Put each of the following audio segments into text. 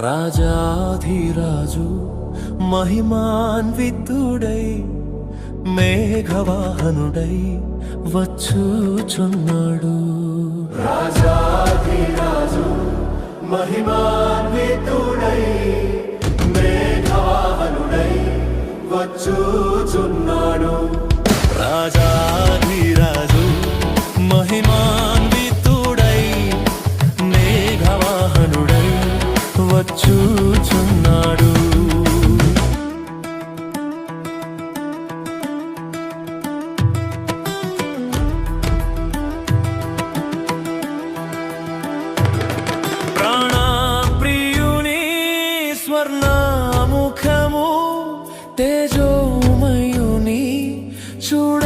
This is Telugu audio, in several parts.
రాజాధిరాజు మహిమాన్వితుడై మేఘవాహనుడై వచ్చుచున్నాడు. రాజాధిరాజు మహిమాన్వితుడై మేఘవాహనుడై వచ్చుచున్నాడు. రాజాధిరాజు మహిమాన్వితుడై వచ్చుచున్నాడు ప్రాణప్రియుని స్వర్ణముఖము తేజోమయుని చూడ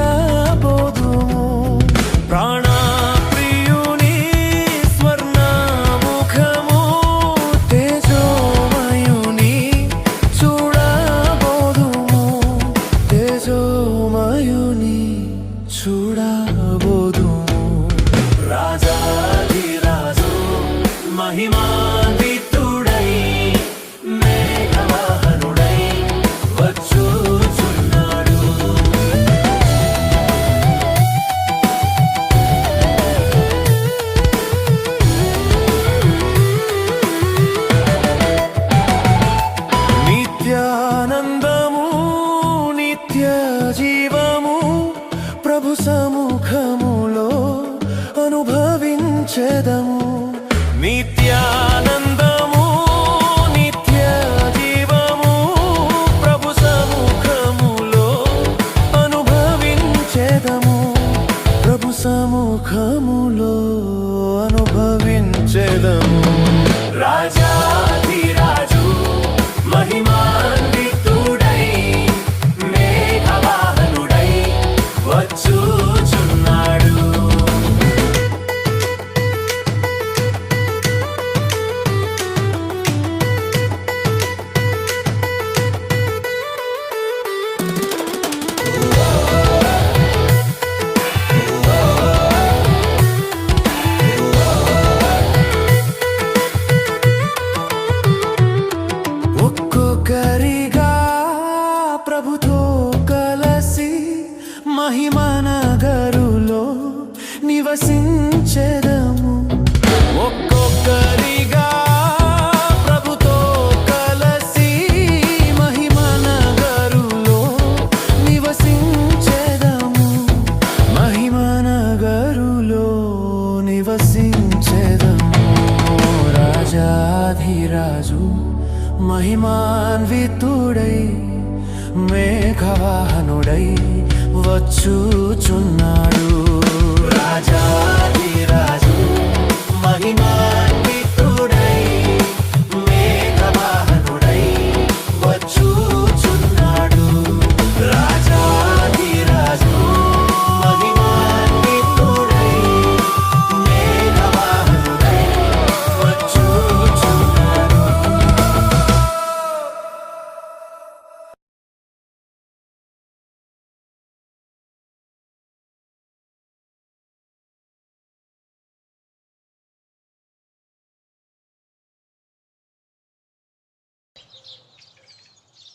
వచ్చుచున్నాడు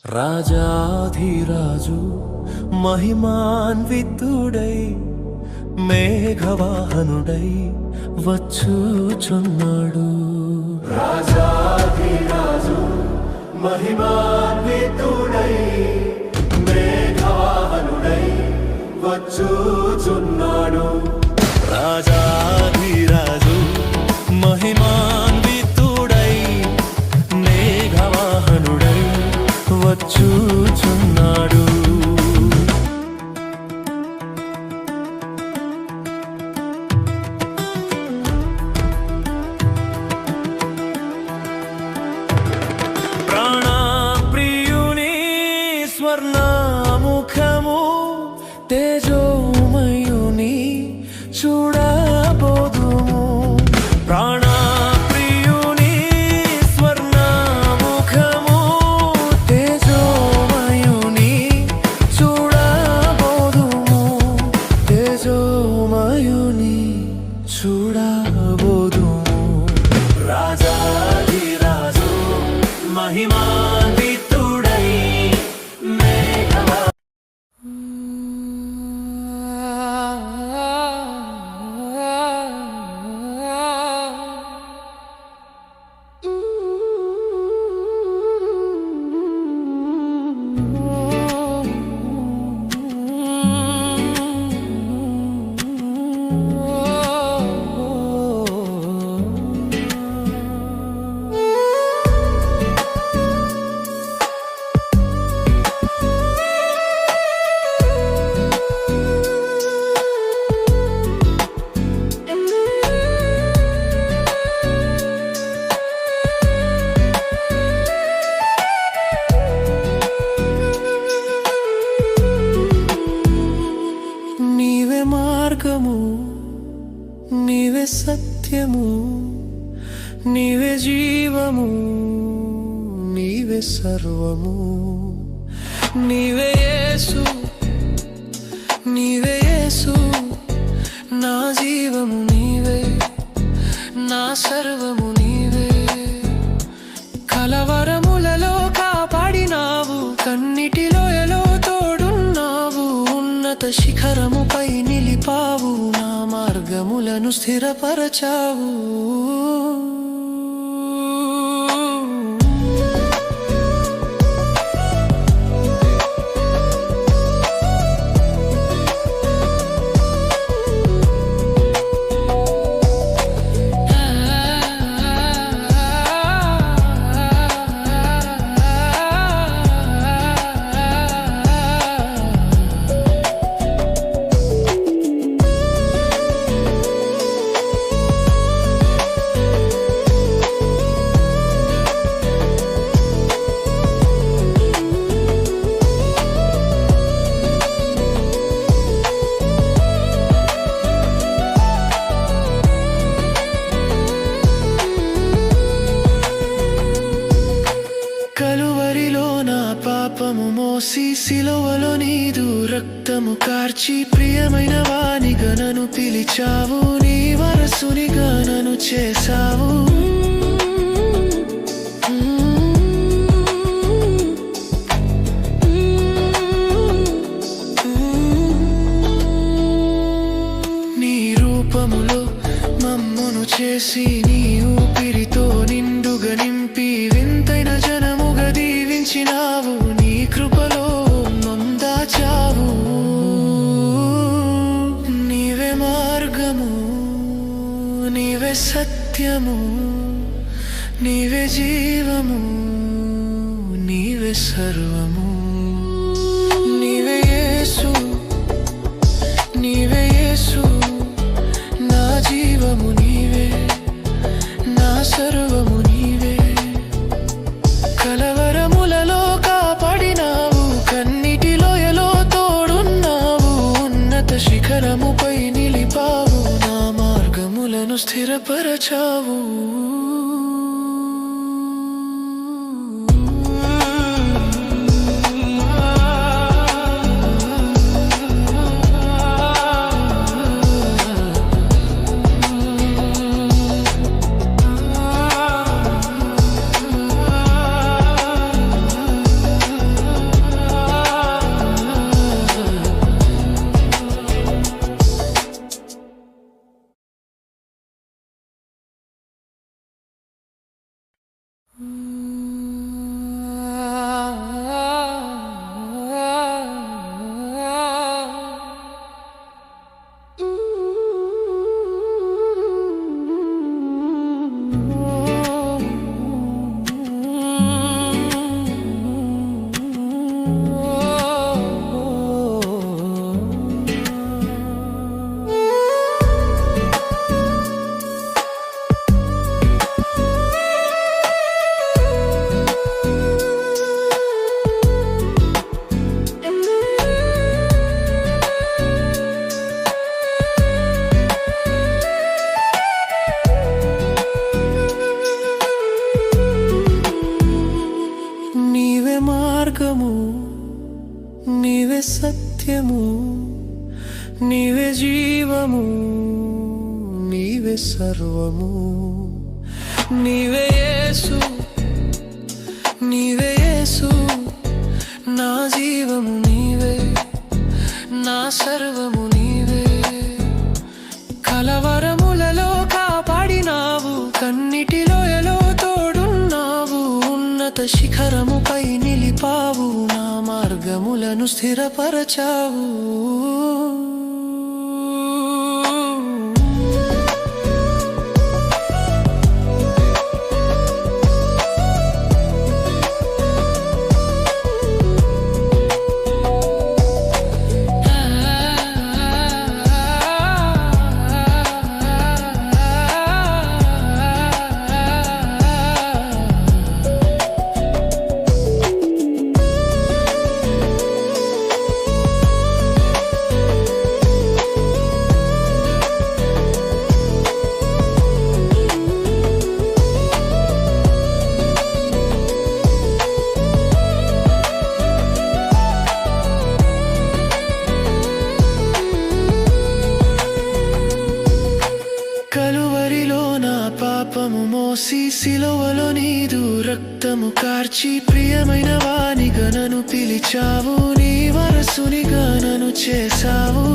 రాజాధిరాజు మహిమాన్వితుడై మేఘవాహనుడై వచ్చుచున్నాడు. రాజాధిరాజు మహిమాన్వితుడై మేఘవాహనుడై వచ్చుచున్నాడు. రాజాధిరాజు చూచున్నాడు. ప్రాణప్రియుని స్వర్ణముఖము తేజోమయుని చూడ రాజాది రాజు మహిమా నీవే యేసు నీవే యేసు. నా జీవము నీవే నా సర్వము నీవే. కలవరములలో కాపాడినావు కన్నిటి లోయలో తోడున్నావు. ఉన్నత శిఖరముపై నిలిపావు నా మార్గములను స్థిరపరచావు. సత్యము నీవే జీవము నీవే సర్వము. నీవే యేసు నీవే యేసు. నా జీవము నీవే నా సర్వము నీవే. కలవరములలో కాపాడినావు కన్నిటిలోయలో తోడున్నావు. ఉన్నత శిఖరముపై నిలిపావు నా మార్గములను స్థిరపరచావు. రక్తము కార్చి ప్రియమైన వాణిగనను పిలిచావు నీ వరసునిగా నన్ను చేశావు.